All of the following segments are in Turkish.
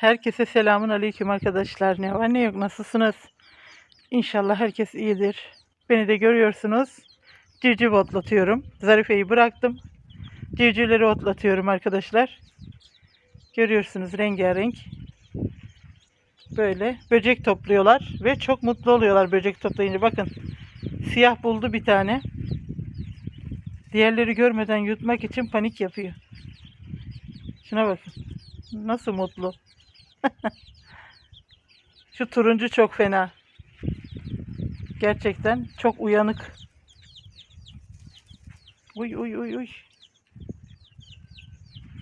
Herkese selamun aleyküm arkadaşlar. Ne var ne yok nasılsınız? İnşallah herkes iyidir. Beni de görüyorsunuz. Civciv otlatıyorum. Zarife'yi bıraktım. Civcivleri otlatıyorum arkadaşlar. Görüyorsunuz rengarenk. Böyle böcek topluyorlar ve çok mutlu oluyorlar böcek toplayınca. Bakın siyah buldu bir tane. Diğerleri görmeden yutmak için panik yapıyor. Şuna bakın. Nasıl mutlu. Şu turuncu çok fena. Gerçekten çok uyanık. Uy uy uy uy.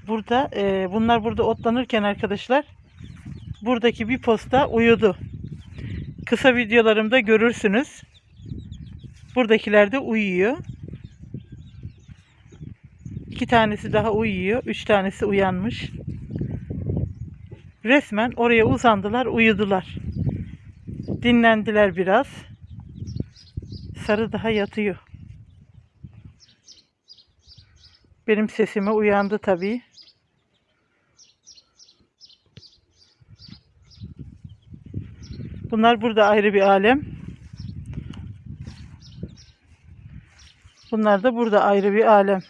Burada e, bunlar burada otlanırken arkadaşlar buradaki bir posta uyudu. Kısa videolarımda görürsünüz. Buradakiler de uyuyor. İki tanesi daha uyuyor. Üç tanesi uyanmış. Resmen oraya uzandılar, uyudular. Dinlendiler biraz. Sarı daha yatıyor. Benim sesime uyandı tabii. Bunlar burada ayrı bir alem. Bunlar da burada ayrı bir alem.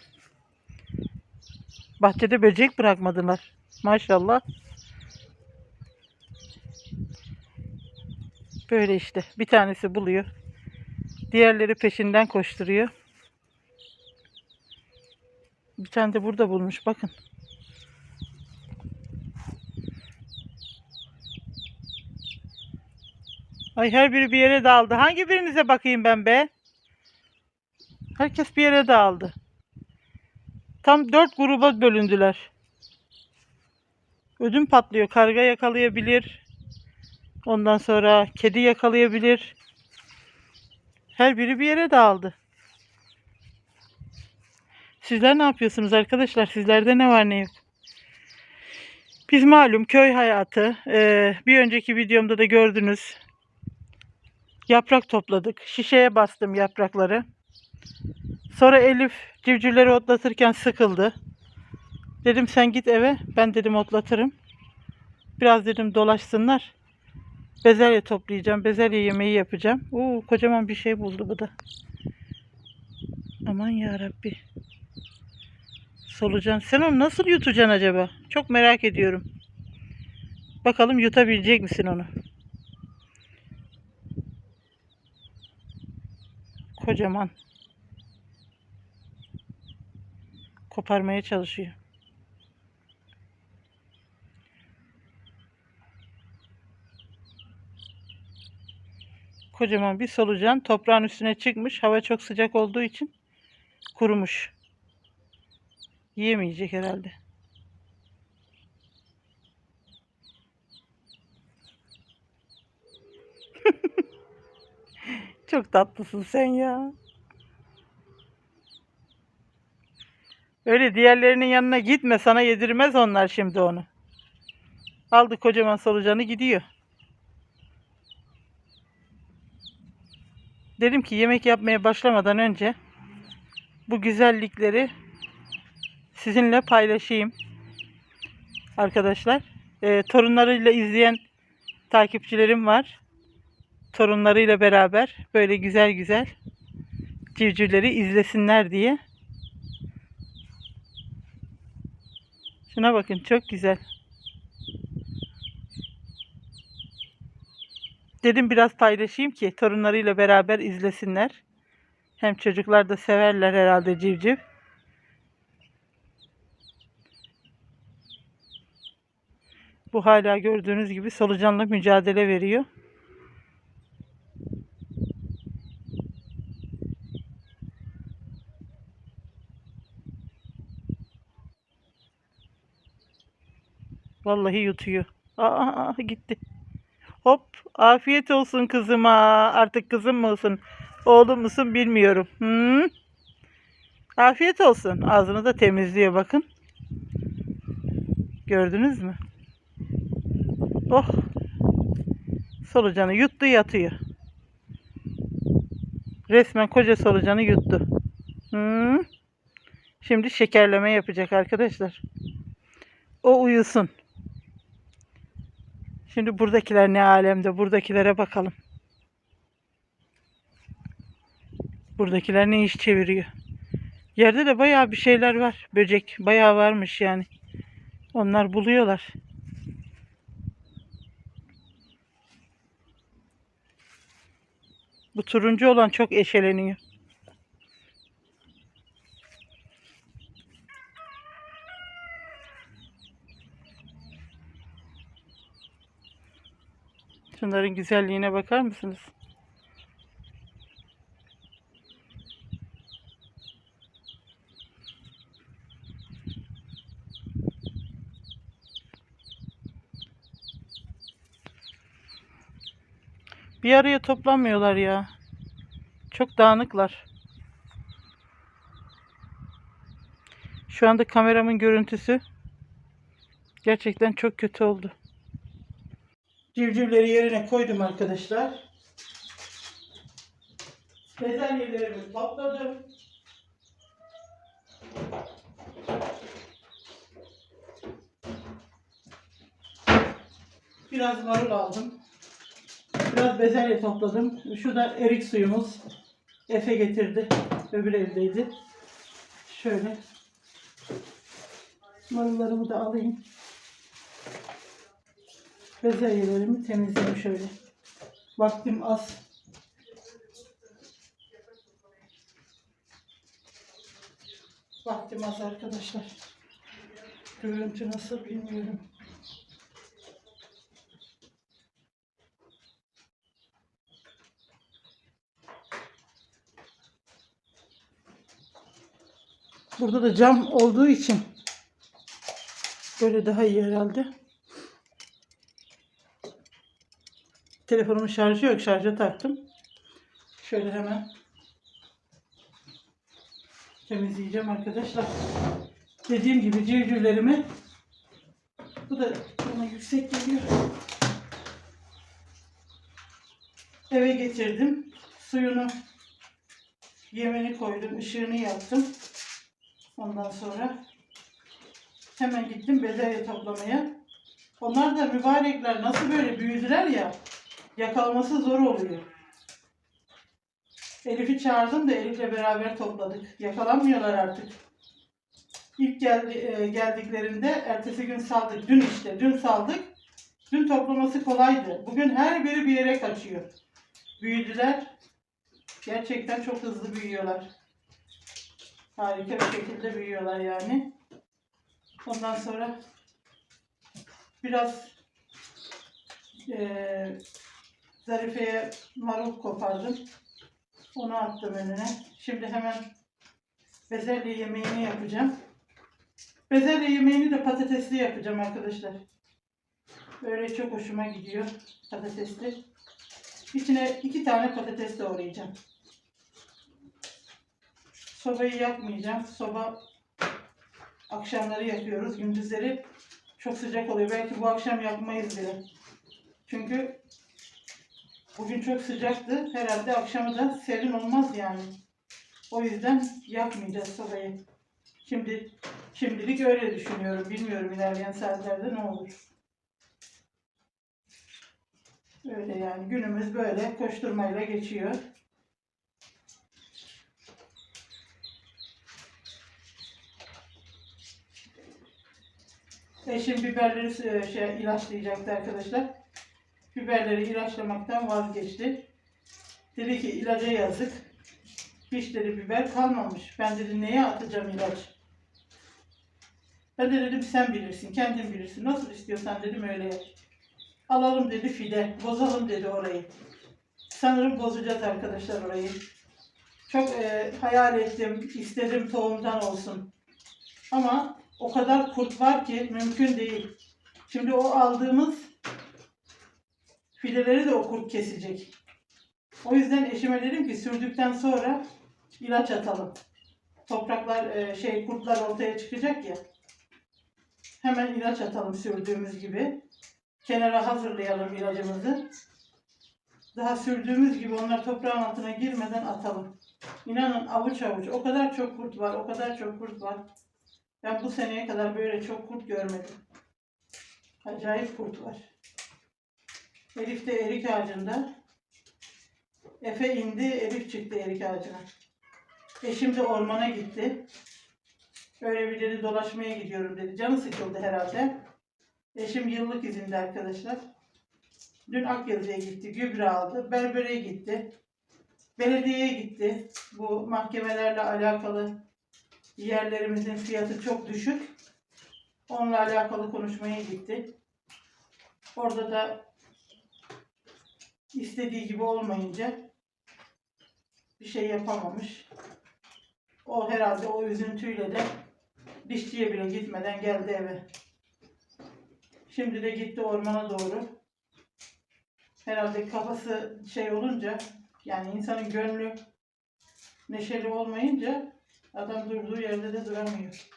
Bahçede böcek bırakmadılar. Maşallah. Böyle işte. Bir tanesi buluyor. Diğerleri peşinden koşturuyor. Bir tane de burada bulmuş. Bakın. Ay her biri bir yere dağıldı. Hangi birinize bakayım ben be? Herkes bir yere dağıldı. Tam dört gruba bölündüler. Ödüm patlıyor. Karga yakalayabilir. Ondan sonra kedi yakalayabilir. Her biri bir yere dağıldı. Sizler ne yapıyorsunuz arkadaşlar? Sizlerde ne var ne yok? Biz malum köy hayatı. Ee, bir önceki videomda da gördünüz. Yaprak topladık. Şişeye bastım yaprakları. Sonra Elif civcivleri otlatırken sıkıldı. Dedim sen git eve. Ben dedim otlatırım. Biraz dedim dolaşsınlar. Bezelye toplayacağım. Bezelye yemeği yapacağım. Oo, kocaman bir şey buldu bu da. Aman ya Rabbi. Solucan. Sen onu nasıl yutacaksın acaba? Çok merak ediyorum. Bakalım yutabilecek misin onu? Kocaman. Koparmaya çalışıyor. Kocaman bir solucan toprağın üstüne çıkmış. Hava çok sıcak olduğu için kurumuş. Yiyemeyecek herhalde. Çok tatlısın sen ya. Öyle diğerlerinin yanına gitme. Sana yedirmez onlar şimdi onu. Aldı kocaman solucanı gidiyor. Dedim ki yemek yapmaya başlamadan önce bu güzellikleri sizinle paylaşayım. Arkadaşlar. Ee, torunlarıyla izleyen takipçilerim var. Torunlarıyla beraber böyle güzel güzel civcivleri izlesinler diye. Şuna bakın çok güzel. Dedim biraz paylaşayım ki torunlarıyla beraber izlesinler. Hem çocuklar da severler herhalde civciv. Bu hala gördüğünüz gibi solucanla mücadele veriyor. Vallahi yutuyor. Aa gitti. Hop afiyet olsun kızıma. Artık kızım mısın? Oğlum musun bilmiyorum. Hmm. Afiyet olsun. Ağzını da temizliyor bakın. Gördünüz mü? Oh. Solucanı yuttu yatıyor. Resmen koca solucanı yuttu. Hmm. Şimdi şekerleme yapacak arkadaşlar. O uyusun. Şimdi buradakiler ne alemde? Buradakilere bakalım. Buradakiler ne iş çeviriyor? Yerde de bayağı bir şeyler var. Böcek bayağı varmış yani. Onlar buluyorlar. Bu turuncu olan çok eşeleniyor. Şunların güzelliğine bakar mısınız? Bir araya toplanmıyorlar ya. Çok dağınıklar. Şu anda kameramın görüntüsü gerçekten çok kötü oldu. Civcivleri yerine koydum arkadaşlar. Bezelyelerimi topladım. Biraz marul aldım. Biraz bezelye topladım. Şurada erik suyumuz. Efe getirdi. Öbür evdeydi. Şöyle. Marullarımı da alayım. Bezelyelerimi temizleyeyim şöyle. Vaktim az. Vaktim az arkadaşlar. Görüntü nasıl bilmiyorum. Burada da cam olduğu için böyle daha iyi herhalde. Telefonumun şarjı yok. Şarja taktım. Şöyle hemen temizleyeceğim arkadaşlar. Dediğim gibi civcivlerimi bu da bana yüksek geliyor. Eve getirdim. Suyunu yemini koydum. ışığını yaptım. Ondan sonra hemen gittim bezelye toplamaya. Onlar da mübarekler nasıl böyle büyüdüler ya yakalaması zor oluyor. Elif'i çağırdım da Elif'le beraber topladık. Yakalanmıyorlar artık. İlk geldi, e, geldiklerinde ertesi gün saldık. Dün işte dün saldık. Dün toplaması kolaydı. Bugün her biri bir yere kaçıyor. Büyüdüler. Gerçekten çok hızlı büyüyorlar. Harika bir şekilde büyüyorlar yani. Ondan sonra biraz eee Zarife'ye marul kopardım. Onu attım önüne. Şimdi hemen bezelye yemeğini yapacağım. Bezelye yemeğini de patatesli yapacağım arkadaşlar. Böyle çok hoşuma gidiyor patatesli. İçine iki tane patates doğrayacağım. Sobayı yakmayacağım. Soba akşamları yakıyoruz. Gündüzleri çok sıcak oluyor. Belki bu akşam yakmayız bile. Çünkü bugün çok sıcaktı. Herhalde akşamı da serin olmaz yani. O yüzden yakmayacağız sobayı. Şimdi şimdilik öyle düşünüyorum. Bilmiyorum ilerleyen saatlerde ne olur. Öyle yani günümüz böyle koşturmayla geçiyor. Eşim biberleri e, şey, ilaçlayacaktı arkadaşlar. Biberleri ilaçlamaktan vazgeçti. Dedi ki ilaca yazık. Hiç dedi biber kalmamış. Ben dedi neye atacağım ilaç? Ben de dedim sen bilirsin, kendin bilirsin. Nasıl istiyorsan dedim öyle yap. Alalım dedi fide, bozalım dedi orayı. Sanırım bozacağız arkadaşlar orayı. Çok e, hayal ettim, istedim tohumdan olsun. Ama o kadar kurt var ki mümkün değil. Şimdi o aldığımız fideleri de o kurt kesecek. O yüzden eşime dedim ki sürdükten sonra ilaç atalım. Topraklar e, şey kurtlar ortaya çıkacak ya. Hemen ilaç atalım sürdüğümüz gibi. Kenara hazırlayalım ilacımızı. Daha sürdüğümüz gibi onlar toprağın altına girmeden atalım. İnanın avuç avuç. O kadar çok kurt var, o kadar çok kurt var. Ben bu seneye kadar böyle çok kurt görmedim. Acayip kurt var. Elif de erik ağacında. Efe indi, Elif çıktı erik ağacına. Eşim de ormana gitti. Öyle bir dedi dolaşmaya gidiyorum dedi. Canı sıkıldı herhalde. Eşim yıllık izinde arkadaşlar. Dün Akyazı'ya gitti, gübre aldı. Berbere gitti. Belediyeye gitti. Bu mahkemelerle alakalı yerlerimizin fiyatı çok düşük. Onunla alakalı konuşmaya gitti. Orada da istediği gibi olmayınca bir şey yapamamış. O herhalde o üzüntüyle de dişçiye bile gitmeden geldi eve. Şimdi de gitti ormana doğru. Herhalde kafası şey olunca yani insanın gönlü neşeli olmayınca adam durduğu yerde de duramıyor.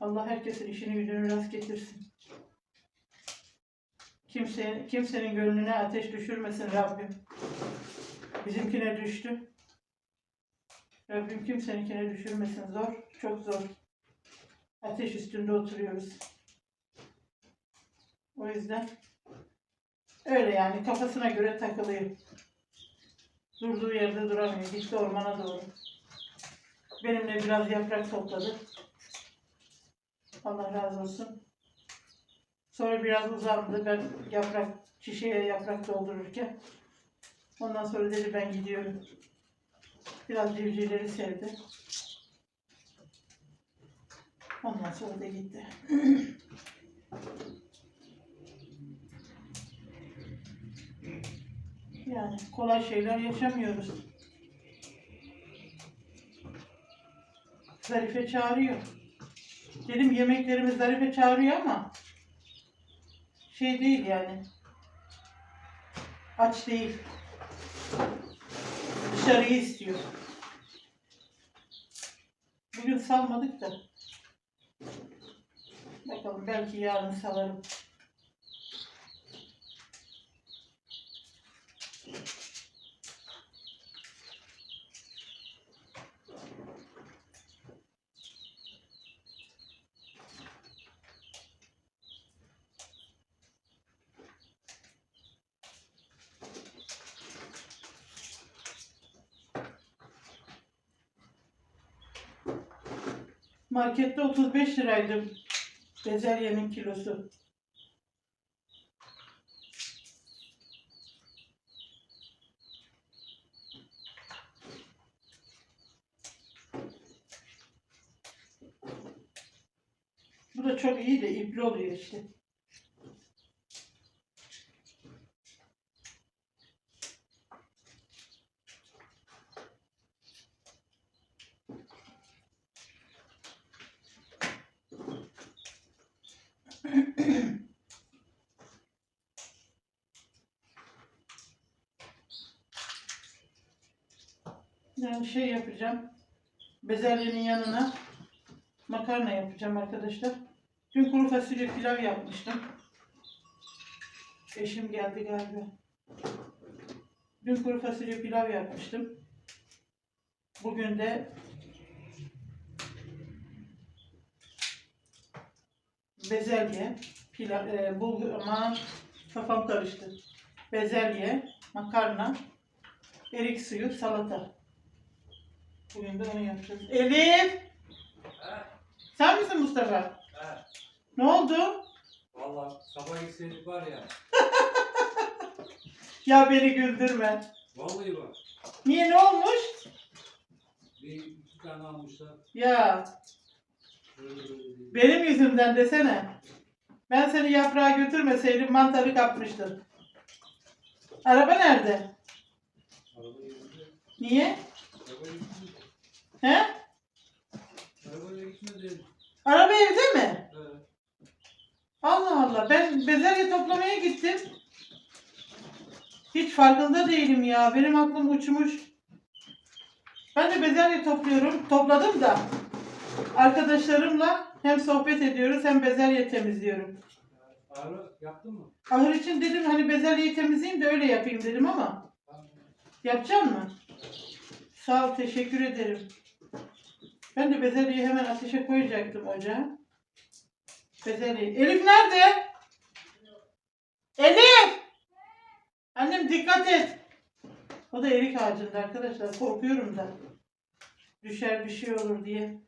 Allah herkesin işini gücünü rast getirsin. Kimse, kimsenin gönlüne ateş düşürmesin Rabbim. Bizimkine düştü. Rabbim kimseninkine düşürmesin. Zor, çok zor. Ateş üstünde oturuyoruz. O yüzden öyle yani kafasına göre takılıyor. Durduğu yerde duramıyor. Gitti ormana doğru. Benimle biraz yaprak topladı. Allah razı olsun. Sonra biraz uzandı. Ben yaprak, şişeye yaprak doldururken. Ondan sonra dedi ben gidiyorum. Biraz civcivleri sevdi. Ondan sonra da gitti. Yani kolay şeyler yaşamıyoruz. Zarife çağırıyor. Dedim yemeklerimiz Zarife çağırıyor ama şey değil yani. Aç değil. Dışarıyı istiyor. Bugün salmadık da. Bakalım belki yarın salarım. Markette 35 liraydı bezelyenin kilosu. Bu da çok iyi de ipli oluyor işte. Yani şey yapacağım. Bezelyenin yanına makarna yapacağım arkadaşlar. Dün kuru fasulye pilav yapmıştım. Eşim geldi galiba. Dün kuru fasulye pilav yapmıştım. Bugün de bezelye, pilav, e, bulgur, aman kafam karıştı. Bezelye, makarna, erik suyu, salata. Bugün de onu yapacağız. Elif! Ha, Sen misin Mustafa? ha. Ne oldu? Valla sabah gitseydik var ya. Ya beni güldürme. Vallahi bak. Niye ne olmuş? Bir iki tane almışlar. Ya Böyle böyle değil. benim yüzümden desene. Ben seni yaprağa götürmeseydim mantarı kapmıştın. Araba nerede? Araba gitmedi. Niye? Araba gitmedi. He? Arabayla gitmedi. Araba evde mi? Evet. Allah Allah. Ben bezelye toplamaya gittim. Hiç farkında değilim ya. Benim aklım uçmuş. Ben de bezelye topluyorum. Topladım da. Arkadaşlarımla hem sohbet ediyoruz hem bezelye temizliyorum. Araba yaptın mı? Ahır için dedim hani bezelyeyi temizleyeyim de öyle yapayım dedim ama. Yapacak mı? Sağ ol, teşekkür ederim. Ben de bezelyeyi hemen ateşe koyacaktım ocağa. Bezelye. Elif nerede? Elif! Elif dikkat et. O da erik ağacında arkadaşlar. Korkuyorum da. Düşer bir şey olur diye.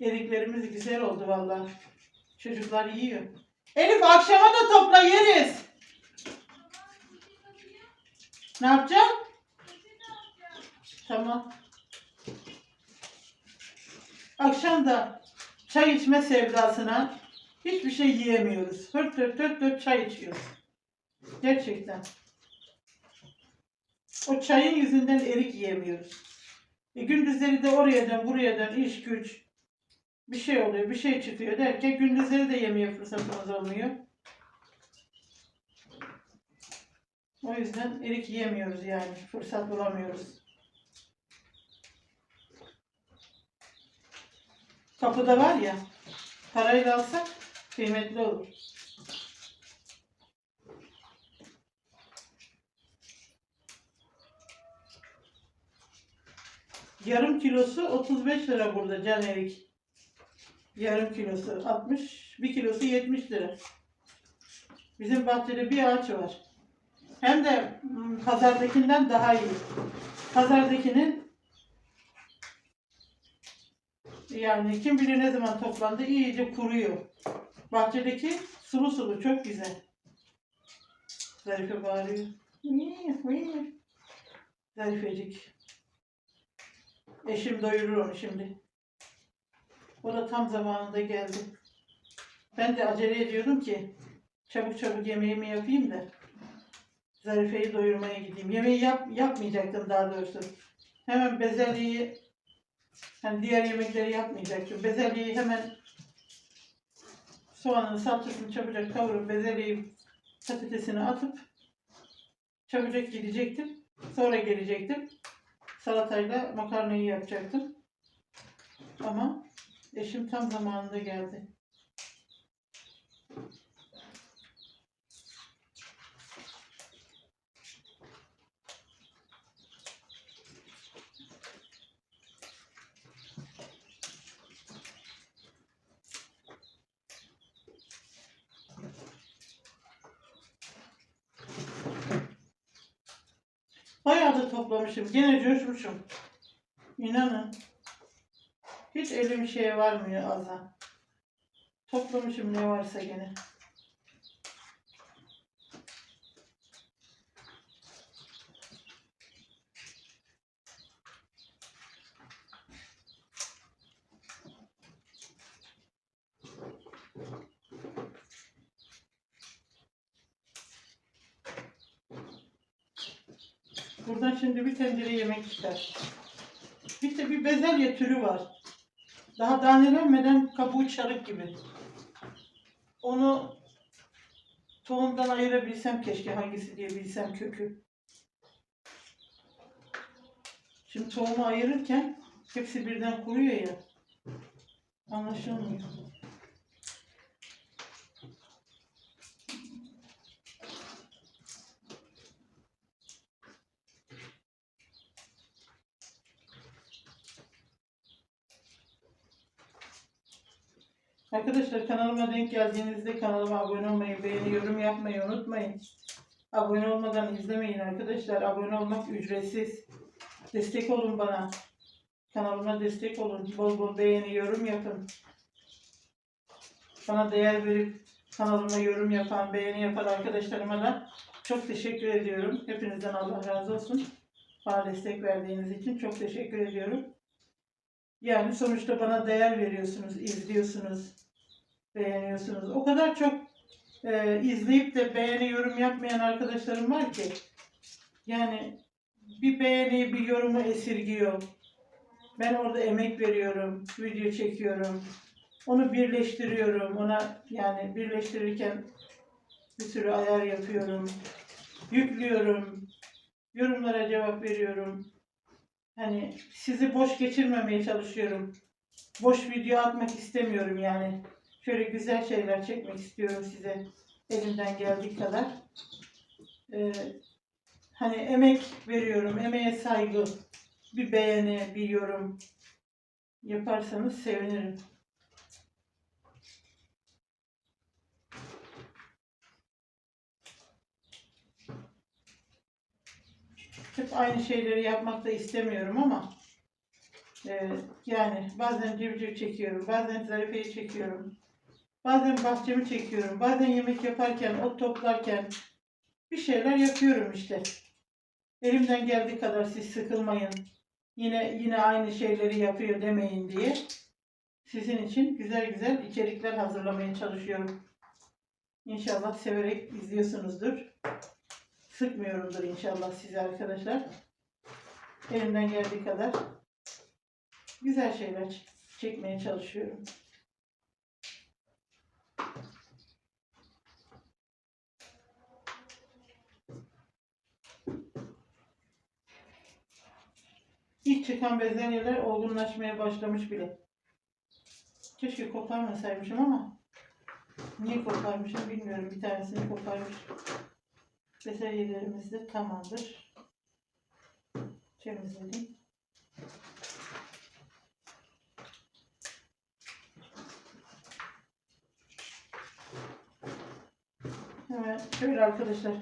Eriklerimiz güzel oldu vallahi. Çocuklar yiyor. Elif akşama da topla yeriz. Ne yapacaksın? Tamam. Akşam da çay içme sevdasına hiçbir şey yiyemiyoruz. Hırt hırt hırt hırt çay içiyoruz. Gerçekten. O çayın yüzünden erik yiyemiyoruz. E, gündüzleri de oraya dön buraya dön iş güç. Bir şey oluyor bir şey çıkıyor derken gündüzleri de yemeye fırsatımız olmuyor. O yüzden erik yiyemiyoruz yani. Fırsat bulamıyoruz. Kapıda var ya, parayla alsak kıymetli olur. Yarım kilosu 35 lira burada can erik. Yarım kilosu 60, bir kilosu 70 lira. Bizim bahçede bir ağaç var. Hem de mm, pazardakinden daha iyi. Pazardakinin yani kim bilir ne zaman toplandı iyice kuruyor. Bahçedeki sulu sulu çok güzel. Zarife bağırıyor. Zarifecik. Eşim doyurur onu şimdi. O da tam zamanında geldi. Ben de acele ediyordum ki çabuk çabuk yemeğimi yapayım da Zarife'yi doyurmaya gideyim. Yemeği yap, yapmayacaktım daha doğrusu. Hemen bezelyeyi hani diğer yemekleri yapmayacaktım. Bezelyeyi hemen soğanını salçasını çabucak kavurup bezelyeyi patatesini atıp çabucak gidecektim. Sonra gelecektim. Salatayla makarnayı yapacaktım. Ama eşim tam zamanında geldi. Bayağı da toplamışım. Gene coşmuşum. İnanın. Hiç elim şeye varmıyor aza. Toplamışım ne varsa gene. Şimdi bir tencere yemek çıkar. Bir de bir bezelye türü var. Daha danelenmeden kabuğu çarık gibi. Onu tohumdan ayırabilsem keşke hangisi diye bilsem kökü. Şimdi tohumu ayırırken hepsi birden kuruyor ya. Anlaşılmıyor. Arkadaşlar kanalıma denk geldiğinizde kanalıma abone olmayı, beğeni, yorum yapmayı unutmayın. Abone olmadan izlemeyin arkadaşlar. Abone olmak ücretsiz. Destek olun bana. Kanalıma destek olun. Bol bol beğeni, yorum yapın. Bana değer verip kanalıma yorum yapan, beğeni yapan arkadaşlarıma da çok teşekkür ediyorum. Hepinizden Allah razı olsun. Bana destek verdiğiniz için çok teşekkür ediyorum. Yani sonuçta bana değer veriyorsunuz, izliyorsunuz, beğeniyorsunuz. O kadar çok e, izleyip de beğeni yorum yapmayan arkadaşlarım var ki. Yani bir beğeni, bir yorumu esirgiyor. Ben orada emek veriyorum, video çekiyorum. Onu birleştiriyorum. Ona yani birleştirirken bir sürü ayar yapıyorum. Yüklüyorum. Yorumlara cevap veriyorum. Hani sizi boş geçirmemeye çalışıyorum. Boş video atmak istemiyorum yani. Şöyle güzel şeyler çekmek istiyorum size elimden geldiği kadar. Ee, hani emek veriyorum, emeğe saygı, bir beğeni, bir yorum yaparsanız sevinirim. Hep aynı şeyleri yapmak da istemiyorum ama e, yani bazen civciv çekiyorum, bazen zarifeyi çekiyorum. Bazen bahçemi çekiyorum, bazen yemek yaparken, ot toplarken bir şeyler yapıyorum işte. Elimden geldiği kadar siz sıkılmayın. Yine yine aynı şeyleri yapıyor demeyin diye sizin için güzel güzel içerikler hazırlamaya çalışıyorum. İnşallah severek izliyorsunuzdur. Sıkmıyorumdur inşallah sizi arkadaşlar. Elimden geldiği kadar güzel şeyler çekmeye çalışıyorum. İlk çıkan bezenyeler olgunlaşmaya başlamış bile. Keşke koparmasaymışım ama niye koparmışım bilmiyorum. Bir tanesini koparmış. Bezelyelerimiz de tamamdır. Temizledim. Hemen şöyle arkadaşlar.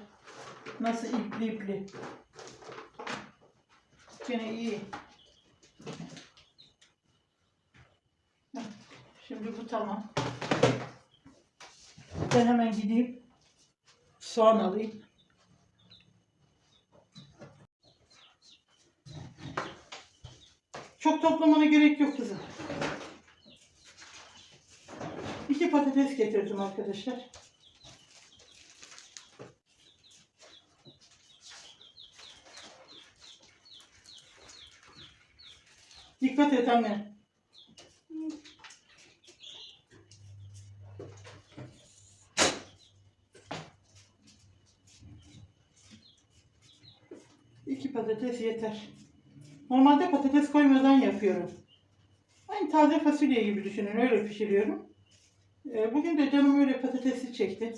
Nasıl ipli ipli. Gene iyi. Şimdi bu tamam. Ben hemen gideyim. Soğan alayım. Çok toplamana gerek yok kızım. İki patates getirdim arkadaşlar. Dikkat et anne. İki patates yeter. Normalde patates koymadan yapıyorum. Aynı taze fasulye gibi düşünün. Öyle pişiriyorum. Ee, Bugün de canım öyle patatesi çekti.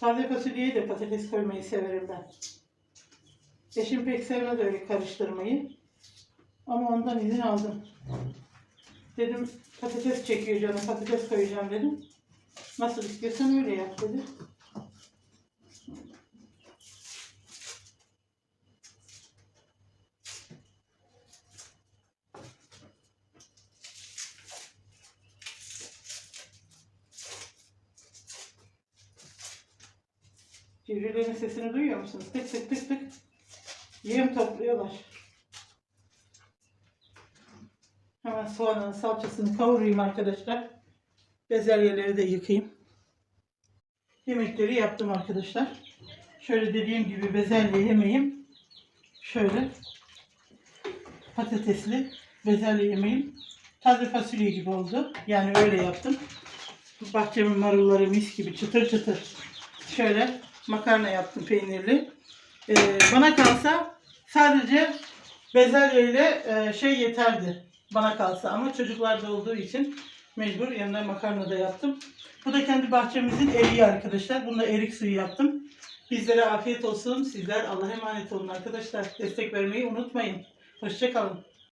Taze fasulyeye de patates koymayı severim ben. Eşim pek sevmez öyle karıştırmayı. Ama ondan izin aldım. Dedim patates çekiyor canım patates koyacağım dedim. Nasıl istiyorsan öyle yap dedi. Civcivlerin sesini duyuyor musunuz? Tık tık tık tık. Yem topluyorlar. Hemen soğanın salçasını kavurayım arkadaşlar. Bezelyeleri de yıkayayım. Yemekleri yaptım arkadaşlar. Şöyle dediğim gibi bezelye yemeğim. Şöyle patatesli bezelye yemeğim. Taze fasulye gibi oldu. Yani öyle yaptım. Bahçemin marulları mis gibi çıtır çıtır. Şöyle makarna yaptım peynirli. Ee, bana kalsa sadece bezelye ile e, şey yeterdi. Bana kalsa ama çocuklarda olduğu için mecbur yanına makarna da yaptım. Bu da kendi bahçemizin eriği arkadaşlar. Bununla erik suyu yaptım. Bizlere afiyet olsun. Sizler Allah'a emanet olun arkadaşlar. Destek vermeyi unutmayın. Hoşçakalın.